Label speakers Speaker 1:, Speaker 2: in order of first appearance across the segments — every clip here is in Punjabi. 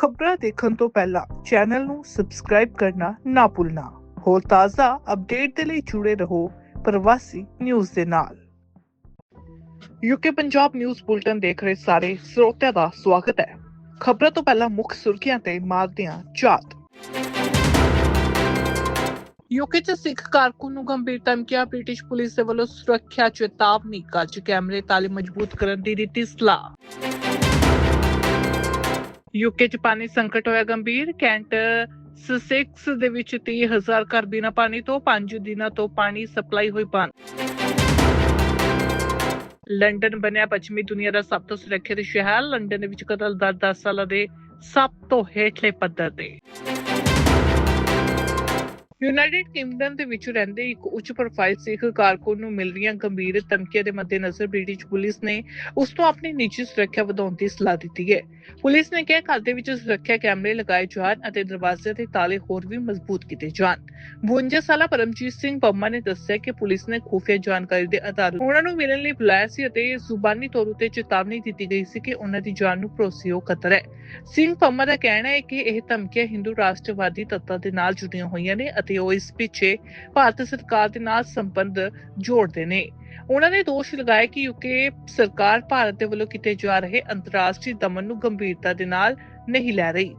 Speaker 1: ਖਬਰਾਂ ਦੇਖਣ ਤੋਂ ਪਹਿਲਾਂ ਚੈਨਲ ਨੂੰ ਸਬਸਕ੍ਰਾਈਬ ਕਰਨਾ ਨਾ ਭੁੱਲਣਾ। ਹੋਰ ਤਾਜ਼ਾ ਅਪਡੇਟ ਦੇ ਲਈ ਜੁੜੇ ਰਹੋ ਪ੍ਰਵਾਸੀ ਨਿਊਜ਼ ਦੇ ਨਾਲ। ਯੂਕੇ ਪੰਜਾਬ ਨਿਊਜ਼ ਬੁਲਟਨ ਦੇਖ ਰਹੇ ਸਾਰੇ ਸਰੋਤਿਆਂ ਦਾ ਸਵਾਗਤ ਹੈ। ਖਬਰਾਂ ਤੋਂ ਪਹਿਲਾਂ ਮੁੱਖ ਸੁਰਖੀਆਂ ਤੇ ਮਾਰਦੇ ਝਾਤ ਯੂਕੇ ਚ ਸਿੱਖ ਕਾਰਕੁਨ ਨੂੰ ਗੰਭੀਰ ਧਮਕੀਆਂ, ਬ੍ਰਿਟਿਸ਼ ਪੁਲਿਸ ਦੇ ਵੱਲੋਂ ਸੁਰੱਖਿਆ ਚੇਤਾਵਨੀ, ਕੱਚ ਕੈਮਰੇ ਤਾਲੇ ਮਜ਼ਬੂਤ ਕਰਨ ਦੀ ਦਿੱਤੀ ਸਲਾਹ। ਯੂਕੇ ਚ ਪਾਣੀ ਸੰਕਟ ਹੋਇਆ ਗੰਭੀਰ, ਕੈਂਟ ਸਸੈਕਸ ਦੇ ਵਿੱਚ 30000 ਘਰ ਬਿਨਾਂ ਪਾਣੀ ਤੋਂ 5 ਦਿਨਾਂ ਤੋਂ ਪਾਣੀ ਸਪਲਾਈ ਹੋਈ ਬੰਦ। ਲੰਡਨ ਬਣਿਆ ਪੱਛਮੀ ਦੁਨੀਆ ਦਾ ਸਭ ਤੋਂ ਸੁਰੱਖਿਅਤ ਸ਼ਹਿਰ, ਲੰਡਨ ਦੇ ਵਿੱਚ ਕਤਲ ਦਰ 10 ਸਾਲਾਂ ਦੇ ਸਭ ਤੋਂ ਹੇਠਲੇ ਪੱਧਰ ਤੇ। ਯੂਨਾਈਟਿਡ ਕਿੰਗਡਮ ਦੇ ਵਿੱਚ ਰਹਿੰਦੇ ਇੱਕ ਉੱਚ ਪ੍ਰੋਫਾਈਲ ਸਿੱਖ ਕਾਰਕੁਨ ਨੂੰ ਮਿਲ ਰਹੀਆਂ ਗੰਭੀਰ ਧਮਕੀਆਂ ਦੇ ਮੱਦੇਨਜ਼ਰ ਬ੍ਰਿਟਿਸ਼ ਪੁਲਿਸ ਨੇ ਉਸ ਨੂੰ ਆਪਣੀ ਨਿੱਜੀ ਸੁਰੱਖਿਆ ਵਧਾਉਣ ਦੀ ਸਲਾਹ ਦਿੱਤੀ ਹੈ। ਪੁਲਿਸ ਨੇ ਕਿਹਾ, ਘਰ ਦੇ ਵਿੱਚ ਸੁਰੱਖਿਆ ਕੈਮਰੇ ਲਗਾਏ ਜਾਣ ਅਤੇ ਦਰਵਾਜ਼ੇ ਤੇ ਤਾਲੇ ਹੋਰ ਵੀ ਮਜ਼ਬੂਤ ਕੀਤੇ ਜਾਣ। 52 ਸਾਲਾ ਪਰਮਜੀਤ ਸਿੰਘ ਪੰਮਾ ਨੇ ਦੱਸਿਆ ਕਿ ਪੁਲਿਸ ਨੇ ਖੁਫੀਆ ਜਾਣਕਾਰੀ ਦੇ ਆਧਾਰ ਉਹਨਾਂ ਨੂੰ ਮਿਲਣ ਲਈ ਬੁਲਾਇਆ ਸੀ ਅਤੇ ਜ਼ੁਬਾਨੀ ਤੌਰ ਉਤੇ ਚੇਤਾਵਨੀ ਦਿੱਤੀ ਗਈ ਸੀ ਕਿ ਉਹਨਾਂ ਦੀ ਜਾਨ ਨੂੰ ਭਰੋਸੇਯੋਗ ਖਤਰਾ ਹੈ। ਸਿੰਘ ਪੰਮਾ ਦਾ ਕਹਿਣਾ ਹੈ ਕਿ ਇਹ ਧਮਕੀਆਂ ਹਿੰਦੂ ਰਾਸ਼ਟਰਵਾਦੀ ਤੱਤਾਂ ਦੇ ਨਾਲ ਜੁੜੀਆਂ ਹੋਈਆਂ ਨੇ ਅਤੇ ਉਹ ਇਸ ਪਿੱਛੇ ਭਾਰਤ ਸਰਕਾਰ ਦੇ ਨਾਲ ਸੰਬੰਧ ਜੋੜਦੇ ਨੇ। ਉਹਨਾਂ ਨੇ ਦੋਸ਼ ਲਗਾਇਆ ਕਿ ਯੂਕੇ ਸਰਕਾਰ ਭਾਰਤ ਦੇ ਵੱਲੋਂ ਕੀਤੇ ਜਾ ਰਹੇ ਅੰਤਰਰਾਸ਼ਟਰੀ ਦਮਨ ਨੂੰ ਗੰਭੀਰਤਾ ਦੇ ਨਾਲ ਨਹੀਂ ਲੈ ਰਹੀ।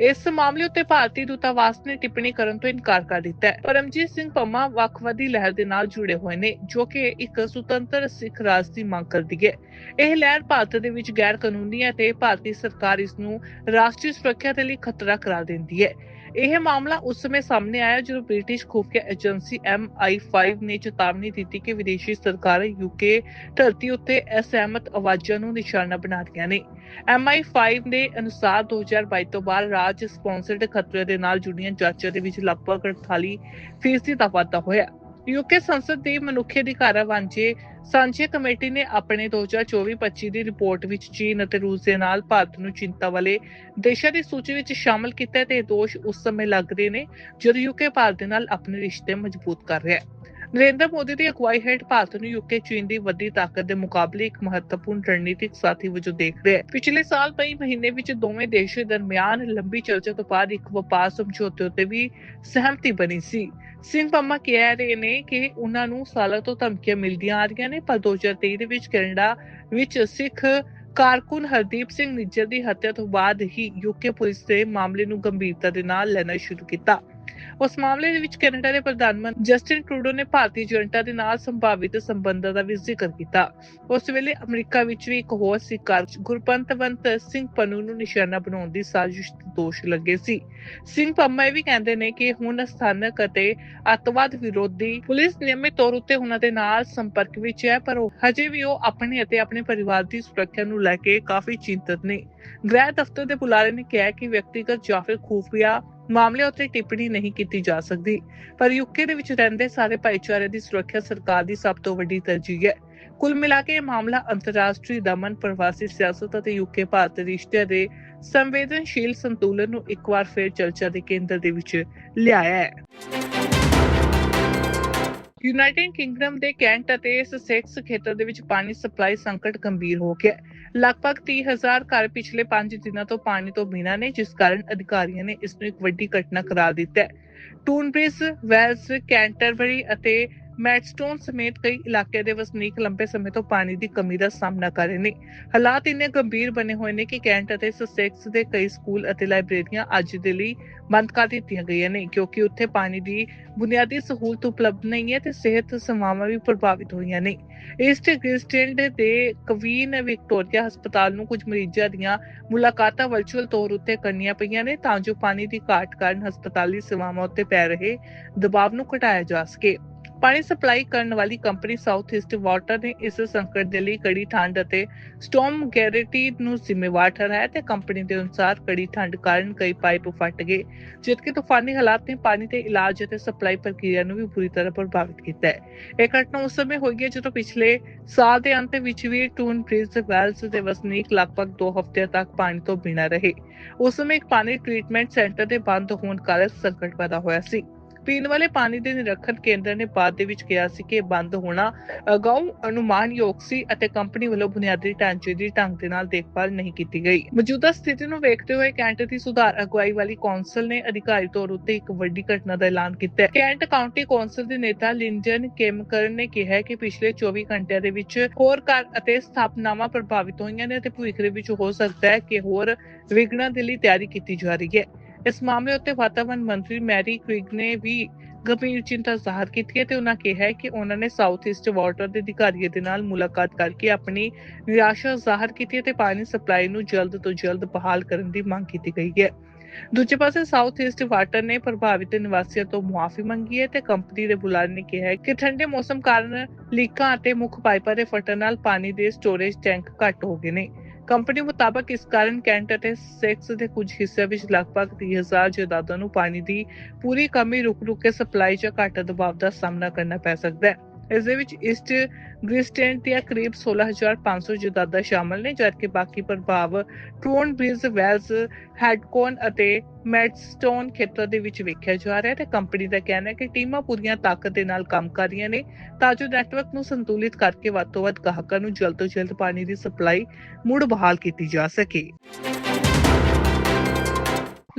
Speaker 1: ਇਸ ਮਾਮਲੇ ਉੱਤੇ ਭਾਰਤੀ ਦੂਤਾਵਾਸ ਨੇ ਟਿੱਪਣੀ ਕਰਨ ਤੋਂ ਇਨਕਾਰ ਕਰ ਦਿੱਤਾ ਹੈ। ਪਰਮਜੀਤ ਸਿੰਘ ਪੰਮਾ ਵੱਖਵਾਦੀ ਲਹਿਰ ਦੇ ਨਾਲ ਜੁੜੇ ਹੋਏ ਨੇ, ਜੋ ਕਿ ਇੱਕ ਸੁਤੰਤਰ ਸਿੱਖ ਰਾਜ ਦੀ ਮੰਗ ਕਰਦੀ ਹੈ। ਇਹ ਲਹਿਰ ਭਾਰਤ ਦੇ ਵਿੱਚ ਗੈਰ ਕਾਨੂੰਨੀ ਹੈ ਤੇ ਭਾਰਤੀ ਸਰਕਾਰ ਇਸ ਨੂੰ ਰਾਸ਼ਟਰੀ ਸੁਰੱਖਿਆ ਦੇ ਲਈ ਖਤਰਾ ਕਰਾਰ ਦਿੰਦੀ ਹੈ। ਇਹ ਮਾਮਲਾ ਉਸ ਸਮੇਂ ਸਾਹਮਣੇ ਆਇਆ ਜਦੋਂ ਬ੍ਰਿਟਿਸ਼ ਖੁਫੀਆ ਏਜੰਸੀ MI5 ਨੇ ਚੇਤਾਵਨੀ ਦਿੱਤੀ ਕਿ ਵਿਦੇਸ਼ੀ ਸਰਕਾਰਾਂ ਯੂਕੇ ਧਰਤੀ ਉੱਤੇ ਅਸਹਿਮਤ ਆਵਾਜ਼ਾਂ ਨੂੰ ਨਿਸ਼ਾਨਾ ਬਣਾ ਰਹੀਆਂ ਨੇ। MI5 ਦੇ ਅਨੁਸਾਰ 2022 ਤੋਂ ਬਾਅਦ ਰਾਜ ਸਪਾਂਸਰਡ ਖਤਰੇ ਦੇ ਨਾਲ ਜੁੜੀਆਂ ਜਾਂਚਾਂ ਦੇ ਵਿੱਚ ਲਗਭਗ 48 ਫੀਸਦੀ ਦਾ ਵਾਧਾ ਹੋਇਆ। ਯੂਕੇ ਸੰਸਦ ਦੇ ਮਨੁੱਖੀ ਅਧਿਕਾਰਾਂ ਵਾਂਝੇ ਸਾਂਝੀ ਕਮੇਟੀ ਨੇ ਆਪਣੇ 2024-25 ਦੀ ਰਿਪੋਰਟ ਵਿੱਚ ਚੀਨ ਅਤੇ ਰੂਸ ਦੇ ਨਾਲ ਭਾਰਤ ਨੂੰ ਚਿੰਤਾ ਵਾਲੇ ਦੇਸ਼ਾਂ ਦੀ ਸੂਚੀ ਵਿੱਚ ਸ਼ਾਮਲ ਕੀਤਾ ਤੇ ਇਹ ਦੋਸ਼ ਉਸ ਸਮੇਂ ਲੱਗ ਰਹੇ ਨੇ ਜਦੋਂ ਯੂਕੇ ਭਾਰਤ ਦੇ ਨਾਲ ਆਪਣੇ ਰਿਸ਼ਤੇ ਮਜ਼ਬੂਤ ਕਰ ਰਿਹਾ ਹੈ। ਨਰਿੰਦਰ ਮੋਦੀ ਦੀ ਅਗਵਾਈ ਹੇਠ ਭਾਰਤ ਨੂੰ ਯੂਕੇ ਚੀਨ ਦੀ ਵੱਡੀ ਤਾਕਤ ਦੇ ਮੁਕਾਬਲੇ ਇੱਕ ਮਹੱਤਵਪੂਰਨ ਰਣਨੀਤਿਕ ਸਾਥੀ ਵਜੋਂ ਦੇਖ ਰਿਹਾ ਹੈ। ਪਿਛਲੇ ਸਾਲ ਮਈ ਮਹੀਨੇ ਵਿੱਚ ਦੋਵੇਂ ਦੇਸ਼ਾਂ ਦਰਮਿਆਨ ਲੰਬੀ ਚਰਚਾ ਤੋਂ ਬਾਅਦ ਇੱਕ ਵਪਾਰ ਸਮਝੌਤੇ ਉੱਤੇ ਵੀ ਸਹਿਮਤੀ ਬਣੀ ਸੀ। ਸਿੰਘ ਪੰਮਾ ਕਹਿ ਰਹੇ ਨੇ ਕਿ ਉਹਨਾਂ ਨੂੰ ਸਾਲਾਂ ਤੋਂ ਧਮਕੀਆਂ ਮਿਲਦੀਆਂ ਆ ਰਹੀਆਂ ਨੇ, ਪਰ 2023 ਦੇ ਵਿੱਚ ਕੈਨੇਡਾ ਵਿੱਚ ਸਿੱਖ ਕਾਰਕੁਨ ਹਰਦੀਪ ਸਿੰਘ ਨਿੱਜਰ ਦੀ ਹੱਤਿਆ ਤੋਂ ਬਾਅਦ ਹੀ ਯੂਕੇ ਪੁਲਿਸ ਨੇ ਮਾਮਲੇ ਨੂੰ ਗੰਭੀਰਤਾ ਦੇ ਨਾਲ ਲੈਣਾ ਸ਼ੁਰੂ ਕੀਤਾ। ਉਸ ਮਾਮਲੇ ਦੇ ਵਿੱਚ ਕੈਨੇਡਾ ਦੇ ਪ੍ਰਧਾਨ ਮੰਤਰੀ ਜਸਟਿਨ ਟਰੂਡੋ ਨੇ ਭਾਰਤੀ ਜਨਤਾ ਦੇ ਨਾਲ ਸੰਭਾਵਿਤ ਸੰਬੰਧਾਂ ਦਾ ਵੀ ਜ਼ਿਕਰ ਕੀਤਾ। ਉਸ ਵੇਲੇ ਅਮਰੀਕਾ ਵਿੱਚ ਵੀ ਇੱਕ ਹੋਰ ਸਿੱਖ ਕਾਰਜ ਗੁਰਪੰਤਵੰਤ ਸਿੰਘ ਪਨੂ ਨੂੰ ਨਿਸ਼ਾਨਾ ਬਣਾਉਣ ਦੀ ਸਾਜ਼ਿਸ਼ ਦੇ ਦੋਸ਼ ਲੱਗੇ ਸੀ। ਸਿੰਘ ਪੰਮਾ ਇਹ ਵੀ ਕਹਿੰਦੇ ਨੇ ਕਿ ਹੁਣ ਸਥਾਨਕ ਅਤੇ ਅੱਤਵਾਦ ਵਿਰੋਧੀ ਪੁਲਿਸ ਨਿਯਮਿਤ ਤੌਰ ਉੱਤੇ ਉਹਨਾਂ ਦੇ ਨਾਲ ਸੰਪਰਕ ਵਿੱਚ ਹੈ, ਪਰ ਉਹ ਹਜੇ ਵੀ ਉਹ ਆਪਣੇ ਅਤੇ ਆਪਣੇ ਪਰਿਵਾਰ ਦੀ ਸੁਰੱਖਿਆ ਨੂੰ ਲੈ ਕੇ ਕਾਫੀ ਚਿੰਤਤ ਨੇ। ਗ੍ਰਹਿ ਦਫ਼ਤਰ ਦੇ ਬੁਲਾਰੇ ਨੇ ਕਿਹਾ ਕਿ ਵਿਅਕਤੀਗਤ ਜਾਂ ਫਿਰ ਖੂਫੀਆ ਮਾਮਲੇ ਉੱਤੇ ਟਿੱਪਣੀ ਨਹੀਂ ਕੀਤੀ ਜਾ ਸਕਦੀ। ਪਰ ਯੂਕੇ ਦੇ ਵਿੱਚ ਰਹਿੰਦੇ ਸਾਰੇ ਭਾਈਚਾਰੇ ਦੀ ਸੁਰੱਖਿਆ ਸਰਕਾਰ ਦੀ ਸਭ ਤੋਂ ਵੱਡੀ ਤਰਜੀਹ ਹੈ। ਕੁੱਲ ਮਿਲਾ ਕੇ ਇਹ ਮਾਮਲਾ ਅੰਤਰਰਾਸ਼ਟਰੀ ਦਮਨ ਪ੍ਰਵਾਸੀ ਸਿਆਸਤ ਅਤੇ ਯੂਕੇ ਭਾਰਤ ਰਿਸ਼ਤੇ ਦੇ ਸੰਵੇਦਨਸ਼ੀਲ ਸੰਤੁਲਨ ਨੂੰ ਇੱਕ ਵਾਰ ਫਿਰ ਚਰਚਾ ਦੇ ਕੇਂਦਰ ਦੇ ਵਿੱਚ ਲਿਆਇਆ ਹੈ। ਯੂਨਾਈਟਿਡ ਕਿੰਗਡਮ ਦੇ ਕੈਂਟ ਅਤੇ ਸੈਕਸ ਖੇਤਰ ਦੇ ਵਿੱਚ ਪਾਣੀ ਸਪਲਾਈ ਸੰਕਟ ਗੰਭੀਰ ਹੋ ਗਿਆ ਹੈ। ਲਗਭਗ 30000 ਘਰ ਪਿਛਲੇ 5 ਦਿਨਾਂ ਤੋਂ ਪਾਣੀ ਤੋਂ ਬਿਨਾਂ ਨੇ, ਜਿਸ ਕਾਰਨ ਅਧਿਕਾਰੀਆਂ ਨੇ ਇਸ ਨੂੰ ਇੱਕ ਵੱਡੀ ਘਟਨਾ ਕਰਾਰ ਦਿੱਤਾ ਹੈ ਟੂਨਬ੍ਰਿਜ ਵੈਲਸ ਕੈਂਟਰਬਰੀ ਅਤੇ ਮੈਡਸਟੋਨ ਸਮੇਤ ਕਈ ਇਲਾਕੇ ਦੇ ਵਸਨੀਕ ਲੰਬੇ ਸਮੇਂ ਤੋਂ ਪਾਣੀ ਦੀ ਕਮੀ ਦਾ ਸਾਹਮਣਾ ਕਰ ਰਹੇ ਨੇ। ਹਾਲਾਤ ਇੰਨੇ ਗੰਭੀਰ ਬਣੇ ਹੋਏ ਨੇ ਕਿ ਕੈਂਟ ਅਤੇ ਸਸੈਕਸ ਦੇ ਕਈ ਸਕੂਲ ਅਤੇ ਲਾਇਬ੍ਰੇਰੀਆਂ ਅੱਜ ਦੇ ਲਈ ਬੰਦ ਕਰ ਦਿੱਤੀਆਂ ਗਈਆਂ ਨੇ, ਕਿਉਂਕਿ ਉੱਥੇ ਪਾਣੀ ਦੀ ਬੁਨਿਆਦੀ ਸਹੂਲਤ ਉਪਲਬਧ ਨਹੀਂ ਹੈ ਤੇ ਸਿਹਤ ਸੇਵਾਵਾਂ ਵੀ ਪ੍ਰਭਾਵਿਤ ਹੋਈਆਂ ਨੇ। ਈਸਟ ਗ੍ਰਿਸਟੈਂਡ ਦੇ ਕਵੀਨ ਵਿਕਟੋਰੀਆ ਹਸਪਤਾਲ ਨੂੰ ਕੁਝ ਮਰੀਜ਼ਾਂ ਦੀਆਂ ਮੁਲਾਕਾਤਾਂ ਵਰਚੁਅਲ ਤੌਰ ਉੱਤੇ ਕਰਨੀਆਂ ਪਈਆਂ ਨੇ ਤਾਂ ਜੋ ਪਾਣੀ ਦੀ ਘਾਟ ਕਾਰਨ ਹਸਪਤਾਲੀ ਸੇਵਾਵਾਂ ਉੱਤੇ ਪੈ ਰਹੇ ਦਬਾਅ ਨੂੰ ਘਟਾਇਆ ਜਾ ਸਕੇ। ਪਾਣੀ ਸਪਲਾਈ ਕਰਨ ਵਾਲੀ ਕੰਪਨੀ ਸਾਊਥ ਈਸਟ ਵਾਟਰ ਨੇ ਇਸ ਸੰਕਟ ਦੇ ਲਈ ਕੜੀ ਠੰਡ ਅਤੇ ਸਟਾਰਮ ਗੈਰੰਟੀ ਨੂੰ ਜ਼ਿੰਮੇਵਾਰ ਠਹਿਰਾਇਆ ਤੇ ਕੰਪਨੀ ਦੇ ਅਨੁਸਾਰ ਕੜੀ ਠੰਡ ਕਾਰਨ ਕਈ ਪਾਈਪ ਫਟ ਗਏ, ਜਦਕਿ ਤੂਫਾਨੀ ਹਾਲਾਤ ਨੇ ਪਾਣੀ ਦੇ ਇਲਾਜ ਅਤੇ ਸਪਲਾਈ ਪ੍ਰਕਿਰਿਆ ਨੂੰ ਵੀ ਬੁਰੀ ਤਰ੍ਹਾਂ ਪ੍ਰਭਾਵਿਤ ਕੀਤਾ ਹੈ। ਇਹ ਘਟਨਾ ਉਸ ਸਮੇਂ ਹੋਈ ਹੈ ਜਦੋਂ ਪਿਛਲੇ ਸਾਲ ਦੇ ਅੰਤ ਵਿੱਚ ਵੀ ਟੂਨ ਬ੍ਰਿਜ ਵੈਲਸ ਦੇ ਵਸਨੀਕ ਲਗਭਗ 2 ਹਫ਼ਤਿਆਂ ਤੱਕ ਪਾਣੀ ਤੋਂ ਬਿਨਾਂ ਰਹੇ। ਉਸ ਸਮੇਂ ਇੱਕ ਪਾਣੀ ਟ੍ਰੀਟਮੈਂਟ ਸੈਂਟਰ ਦੇ ਬੰਦ ਹੋਣ ਕਾਰਨ ਸੰਕਟ ਪੈਦਾ ਹੋਇਆ ਸੀ। ਪੀਣ ਵਾਲੇ ਪਾਣੀ ਦੇ ਨਿਰੀਖਣ ਕੇਂਦਰ ਨੇ ਬਾਅਦ ਦੇ ਵਿੱਚ ਕਿਹਾ ਸੀ ਕਿ ਬੰਦ ਹੋਣਾ ਅਗਾਊਂ ਅਨੁਮਾਨਯੋਗ ਸੀ ਅਤੇ ਕੰਪਨੀ ਵੱਲੋਂ ਬੁਨਿਆਦੀ ਢਾਂਚੇ ਦੀ ਢੰਗ ਦੇ ਨਾਲ ਦੇਖਭਾਲ ਨਹੀਂ ਕੀਤੀ ਗਈ। ਮੌਜੂਦਾ ਸਥਿਤੀ ਨੂੰ ਵੇਖਦੇ ਹੋਏ ਕੈਂਟ ਦੀ ਸੁਧਾਰ ਅਗਵਾਈ ਵਾਲੀ ਕੌਂਸਲ ਨੇ ਅਧਿਕਾਰੀ ਤੌਰ ਉੱਤੇ ਇੱਕ ਵੱਡੀ ਘਟਨਾ ਦਾ ਐਲਾਨ ਕੀਤਾ ਹੈ। ਕੈਂਟ ਕਾਉਂਟੀ ਕੌਂਸਲ ਦੇ ਨੇਤਾ ਲਿੰਜਨ ਕੇਮਕਰਨ ਨੇ ਕਿਹਾ ਕਿ ਪਿਛਲੇ 24 ਘੰਟਿਆਂ ਦੇ ਵਿੱਚ ਹੋਰ ਘਰ ਅਤੇ ਸਥਾਪਨਾਵਾਂ ਪ੍ਰਭਾਵਿਤ ਹੋਈਆਂ ਨੇ ਅਤੇ ਭਵਿੱਖ ਦੇ ਵਿੱਚ ਹੋ ਸਕਦਾ ਹੈ ਕਿ ਹੋਰ ਵਿਘਨਾਂ ਦੇ ਲਈ ਤਿਆਰੀ ਕੀਤੀ ਜਾ ਰਹੀ ਹੈ। ਇਸ ਮਾਮਲੇ ਉੱਤੇ ਵਾਤਾਵਰਣ ਮੰਤਰੀ ਮੈਰੀ ਕ੍ਰਿਗ ਨੇ ਵੀ ਗੰਭੀਰ ਚਿੰਤਾ ਜ਼ਾਹਰ ਕੀਤੀ ਹੈ ਤੇ ਉਹਨਾਂ ਕਿਹਾ ਕਿ ਉਹਨਾਂ ਨੇ ਸਾਊਥ ਈਸਟ ਵਾਟਰ ਦੇ ਅਧਿਕਾਰੀਆਂ ਦੇ ਨਾਲ ਮੁਲਾਕਾਤ ਕਰਕੇ ਆਪਣੀ ਨਿਰਾਸ਼ਾ ਜ਼ਾਹਰ ਕੀਤੀ ਹੈ ਤੇ ਪਾਣੀ ਸਪਲਾਈ ਨੂੰ ਜਲਦ ਤੋਂ ਜਲਦ ਬਹਾਲ ਕਰਨ ਦੀ ਮੰਗ ਕੀਤੀ ਗਈ ਹੈ। ਦੂਜੇ ਪਾਸੇ ਸਾਊਥ ਈਸਟ ਵਾਟਰ ਨੇ ਪ੍ਰਭਾਵਿਤ ਨਿਵਾਸੀਆਂ ਤੋਂ ਮੁਆਫੀ ਮੰਗੀ ਹੈ ਤੇ ਕੰਪਨੀ ਦੇ ਬੁਲਾਰੇ ਨੇ ਕਿਹਾ ਕਿ ਠੰਡੇ ਮੌਸਮ ਕਾਰਨ ਲੀਕਾਂ ਅਤੇ ਮੁੱਖ ਪਾਈਪਾਂ ਦੇ ਫਟਣ ਨਾਲ ਪਾਣੀ ਦੇ ਸਟੋਰੇਜ ਟੈਂਕ ਘੱਟ ਹੋ ਗਏ ਨੇ। ਕੰਪਨੀ ਮੁਤਾਬਕ ਇਸ ਕਾਰਨ ਕੈਂਟ ਅਤੇ ਸੈਕਸ ਦੇ ਕੁਝ ਹਿੱਸਿਆਂ ਵਿੱਚ ਲਗਭਗ 30000 ਜਾਇਦਾਦਾਂ ਨੂੰ ਪਾਣੀ ਦੀ ਪੂਰੀ ਕਮੀ ਰੁਕ-ਰੁਕ ਕੇ ਸਪਲਾਈ 'ਚ ਘੱਟ ਦਬਾਅ ਦਾ ਸਾਹਮਣਾ ਕਰਨਾ ਪੈ ਸਕਦਾ ਹੈ। ਇਸ ਦੇ ਵਿੱਚ ਈਸਟ ਗ੍ਰਿਸਟੈਂਟ ਦੀਆਂ ਕਰੀਬ 16500 ਜਾਇਦਾਦਾਂ ਸ਼ਾਮਲ ਨੇ, ਜਦਕਿ ਬਾਕੀ ਪ੍ਰਭਾਵ ਟ੍ਰੋਨ ਬ੍ਰਿਜ ਵੈਲਸ ਹੈਡਕੋਨ ਅਤੇ ਮੈਡਸਟੋਨ ਖੇਤਰ ਦੇ ਵਿੱਚ ਵੇਖਿਆ ਜਾ ਰਿਹਾ ਹੈ ਤੇ ਕੰਪਨੀ ਦਾ ਕਹਿਣਾ ਹੈ ਕਿ ਟੀਮਾਂ ਪੂਰੀਆਂ ਤਾਕਤ ਦੇ ਨਾਲ ਕੰਮ ਕਰ ਰਹੀਆਂ ਨੇ, ਤਾਂ ਜੋ ਨੈਟਵਰਕ ਨੂੰ ਸੰਤੁਲਿਤ ਕਰਕੇ ਵੱਧ ਤੋਂ ਵੱਧ ਗਾਹਕਾਂ ਨੂੰ ਜਲਦ ਤੋਂ ਜਲਦ ਪਾਣੀ ਦੀ ਸਪਲਾਈ ਮੁੜ ਬਹਾਲ ਕੀਤੀ ਜਾ ਸਕੇ।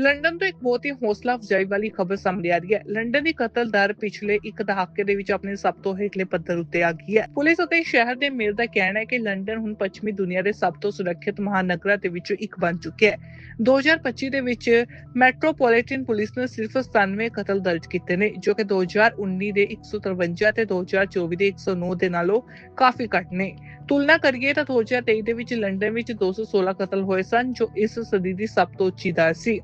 Speaker 1: ਲੰਡਨ ਤੋਂ ਇੱਕ ਬਹੁਤ ਹੀ ਹੌਸਲਾ ਅਫਜ਼ਾਈ ਵਾਲੀ ਖਬਰ ਸਾਹਮਣੇ ਆ ਰਹੀ ਹੈ। ਲੰਡਨ ਦੀ ਕਤਲ ਦਰ ਪਿਛਲੇ ਇੱਕ ਦਹਾਕੇ ਦੇ ਵਿੱਚ ਆਪਣੇ ਸਭ ਤੋਂ ਹੇਠਲੇ ਪੱਧਰ ਉੱਤੇ ਆ ਗਈ ਹੈ। ਪੁਲਿਸ ਅਤੇ ਸ਼ਹਿਰ ਦੇ ਮੇਅਰ ਦਾ ਕਹਿਣਾ ਹੈ ਕਿ ਲੰਡਨ ਹੁਣ ਪੱਛਮੀ ਦੁਨੀਆ ਦੇ ਸਭ ਤੋਂ ਸੁਰੱਖਿਅਤ ਮਹਾਨਗਰਾਂ ਦੇ ਵਿੱਚੋਂ ਇੱਕ ਬਣ ਚੁੱਕਿਆ ਹੈ। 2025 ਦੇ ਵਿੱਚ ਮੈਟਰੋਪੋਲੀਟਨ ਪੁਲਿਸ ਨੇ ਸਿਰਫ 97 ਕਤਲ ਦਰਜ ਕੀਤੇ ਨੇ, ਜੋ ਕਿ 2019 ਦੇ 153 ਤੇ 2024 ਦੇ 109 ਦੇ ਨਾਲੋਂ ਕਾਫੀ ਘੱਟ ਨੇ। ਤੁਲਨਾ ਕਰੀਏ ਤਾਂ 2023 ਦੇ ਵਿੱਚ ਲੰਡਨ ਵਿੱਚ 216 ਕਤਲ ਹੋਏ ਸਨ, ਜੋ ਇਸ ਸਦੀ ਦੀ ਸਭ ਤੋਂ ਉੱਚੀ ਦਰ ਸੀ।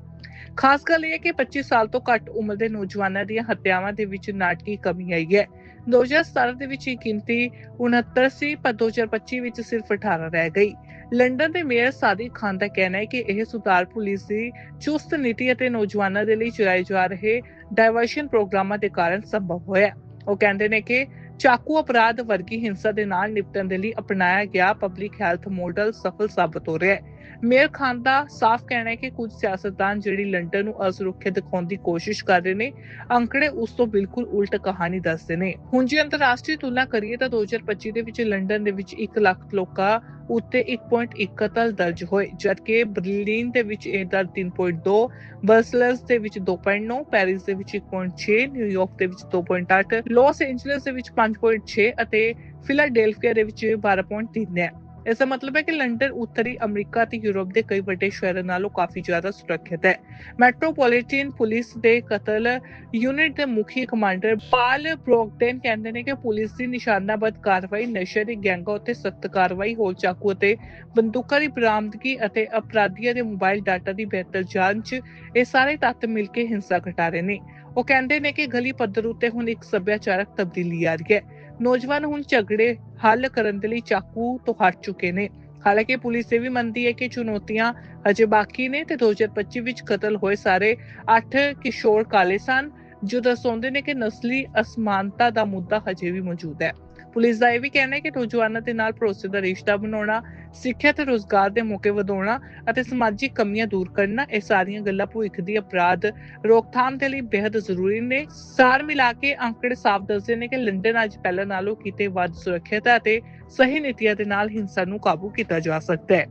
Speaker 1: ਖਾਸ ਗੱਲ ਇਹ ਹੈ ਕਿ 25 ਸਾਲ ਤੋਂ ਘੱਟ ਉਮਰ ਦੇ ਨੌਜਵਾਨਾਂ ਦੀਆਂ ਹੱਤਿਆਵਾਂ ਦੇ ਵਿੱਚ ਨਾਟਕੀ ਕਮੀ ਆਈ ਹੈ। 2017 ਦੇ ਵਿੱਚ ਇਹ ਗਿਣਤੀ 69 ਸੀ, ਪਰ 2025 ਵਿੱਚ ਸਿਰਫ 18 ਰਹਿ ਗਈ। ਲੰਡਨ ਦੇ ਮੇਅਰ ਸਾਦਿਕ ਖਾਨ ਦਾ ਕਹਿਣਾ ਹੈ ਕਿ ਇਹ ਸੁਧਾਰ ਪੁਲਿਸ ਦੀ ਚੁਸਤ ਨੀਤੀ ਅਤੇ ਨੌਜਵਾਨਾਂ ਦੇ ਲਈ ਚਲਾਏ ਜਾ ਰਹੇ ਡਾਇਵਰਸ਼ਨ ਪ੍ਰੋਗਰਾਮਾਂ ਦੇ ਕਾਰਨ ਸੰਭਵ ਹੋਇਆ। ਉਹ ਕਹਿੰਦੇ ਨੇ ਕਿ ਚਾਕੂ ਅਪਰਾਧ ਵਰਗੀ ਹਿੰਸਾ ਦੇ ਨਾਲ ਨਿਪਟਣ ਦੇ ਲਈ ਅਪਣਾਇਆ ਗਿਆ ਪਬਲਿਕ ਹੈਲਥ ਮਾਡਲ ਸਫਲ ਸਾਬਤ ਹੋ ਰਿਹਾ ਹੈ। ਮੇਅਰ ਖਾਨ ਦਾ ਸਾਫ਼ ਕਹਿਣਾ ਹੈ ਕਿ ਕੁਝ ਸਿਆਸਤਦਾਨ ਜਿਹੜੀ ਲੰਡਨ ਨੂੰ ਅਸੁਰੱਖਿਅਤ ਦਿਖਾਉਣ ਦੀ ਕੋਸ਼ਿਸ਼ ਕਰ ਰਹੇ ਨੇ, ਅੰਕੜੇ ਉਸ ਤੋਂ ਬਿਲਕੁਲ ਉਲਟ ਕਹਾਣੀ ਦੱਸਦੇ ਨੇ। ਹੁਣ ਜੇ ਅੰਤਰਰਾਸ਼ਟਰੀ ਤੁਲਨਾ ਕਰੀਏ ਤਾਂ 2025 ਦੇ ਵਿੱਚ ਲੰਡਨ ਦੇ ਵਿੱਚ 1 ਲੱਖ ਲੋਕਾਂ ਉੱਤੇ 1.1 ਕਤਲ ਦਰਜ ਹੋਏ, ਜਦਕਿ ਬਰਲਿਨ ਦੇ ਵਿੱਚ ਇਹ ਦਰ 3.2 ਬਰਸਲਸ ਦੇ ਵਿੱਚ 2.9 ਪੈਰਿਸ ਦੇ ਵਿੱਚ 1.6 ਨਿਊਯਾਰਕ ਦੇ ਵਿੱਚ 2.8 ਲਾਸ ਐਂਜਲਸ ਦੇ ਵਿੱਚ 5.6 ਅਤੇ ਫਿਲਾਡੈਲਫੀਆ ਦੇ ਵਿੱਚ 12.3 ਹੈ। ਇਸ ਦਾ ਮਤਲਬ ਹੈ ਕਿ ਲੰਡਨ, ਉੱਤਰੀ ਅਮਰੀਕਾ ਤੇ ਯੂਰਪ ਦੇ ਕਈ ਵੱਡੇ ਸ਼ਹਿਰਾਂ ਨਾਲੋਂ ਕਾਫੀ ਜ਼ਿਆਦਾ ਸੁਰੱਖਿਅਤ ਹੈ। ਮੈਟਰੋਪੋਲੀਟਨ ਪੁਲਿਸ ਦੇ ਕਤਲ ਯੂਨਿਟ ਦੇ ਮੁਖੀ ਕਮਾਂਡਰ ਪਾਲ ਬ੍ਰੋਕਡਨ ਕਹਿੰਦੇ ਨੇ ਕਿ ਪੁਲਿਸ ਦੀ ਨਿਸ਼ਾਨਾਬੱਧ ਕਾਰਵਾਈ, ਨਸ਼ੇ ਦੀ ਗੈਂਗਾਂ ਉੱਤੇ ਸਖਤ ਕਾਰਵਾਈ, ਹੋਰ ਚਾਕੂ ਅਤੇ ਬੰਦੂਕਾਂ ਦੀ ਬਰਾਮਦਗੀ ਅਤੇ ਅਪਰਾਧੀਆਂ ਦੇ ਮੋਬਾਈਲ ਡਾਟਾ ਦੀ ਬਿਹਤਰ ਜਾਂਚ, ਇਹ ਸਾਰੇ ਤੱਤ ਮਿਲ ਕੇ ਹਿੰਸਾ ਘਟਾ ਰਹੇ ਨੇ। ਉਹ ਕਹਿੰਦੇ ਨੇ ਕਿ ਗਲੀ ਪੱਧਰ ਉੱਤੇ ਹੁਣ ਇੱਕ ਸੱਭਿਆਚਾਰਕ ਤਬਦੀਲੀ ਆ ਰਹੀ ਹੈ। ਨੌਜਵਾਨ ਹੁਣ ਝਗੜੇ ਹੱਲ ਕਰਨ ਦੇ ਲਈ ਚਾਕੂ ਤੋਂ ਹਟ ਚੁੱਕੇ ਨੇ। ਹਾਲਾਂਕਿ ਪੁਲਿਸ ਇਹ ਵੀ ਮੰਨਦੀ ਹੈ ਕਿ ਚੁਣੌਤੀਆਂ ਅਜੇ ਬਾਕੀ ਨੇ ਤੇ 2025 ਵਿੱਚ ਕਤਲ ਹੋਏ ਸਾਰੇ 8 ਕਿਸ਼ੋਰ ਕਾਲੇ ਸਨ, ਜੋ ਦਰਸਾਉਂਦੇ ਨੇ ਕਿ ਨਸਲੀ ਅਸਮਾਨਤਾ ਦਾ ਮੁੱਦਾ ਹਜੇ ਵੀ ਮੌਜੂਦ ਹੈ। ਪੁਲਿਸ ਦਾ ਇਹ ਵੀ ਕਹਿਣਾ ਹੈ ਕਿ ਨੌਜਵਾਨਾਂ ਦੇ ਨਾਲ ਭਰੋਸੇ ਦਾ ਰਿਸ਼ਤਾ ਬਣਾਉਣਾ ਸਿੱਖਿਆ ਤੇ ਰੋਜ਼ਗਾਰ ਦੇ ਮੌਕੇ ਵਧਾਉਣਾ ਅਤੇ ਸਮਾਜਿਕ ਕਮੀਆਂ ਦੂਰ ਕਰਨਾ, ਇਹ ਸਾਰੀਆਂ ਗੱਲਾਂ ਭਵਿੱਖ ਦੀ ਅਪਰਾਧ ਰੋਕਥਾਮ ਦੇ ਲਈ ਬੇहद ਜ਼ਰੂਰੀ ਨੇ। ਸਾਰ ਮਿਲਾ ਕੇ ਅੰਕੜੇ ਸਾਫ਼ ਦੱਸਦੇ ਨੇ ਕਿ ਲੰਡਨ ਅੱਜ ਪਹਿਲਾਂ ਨਾਲੋਂ ਕਿਤੇ ਵੱਧ ਸੁਰੱਖਿਅਤ ਹੈ ਅਤੇ ਸਹੀ ਨੀਤੀਆਂ ਦੇ ਨਾਲ ਹਿੰਸਾ ਨੂੰ ਕਾਬੂ ਕੀਤਾ ਜਾ ਸਕਦਾ ਹੈ।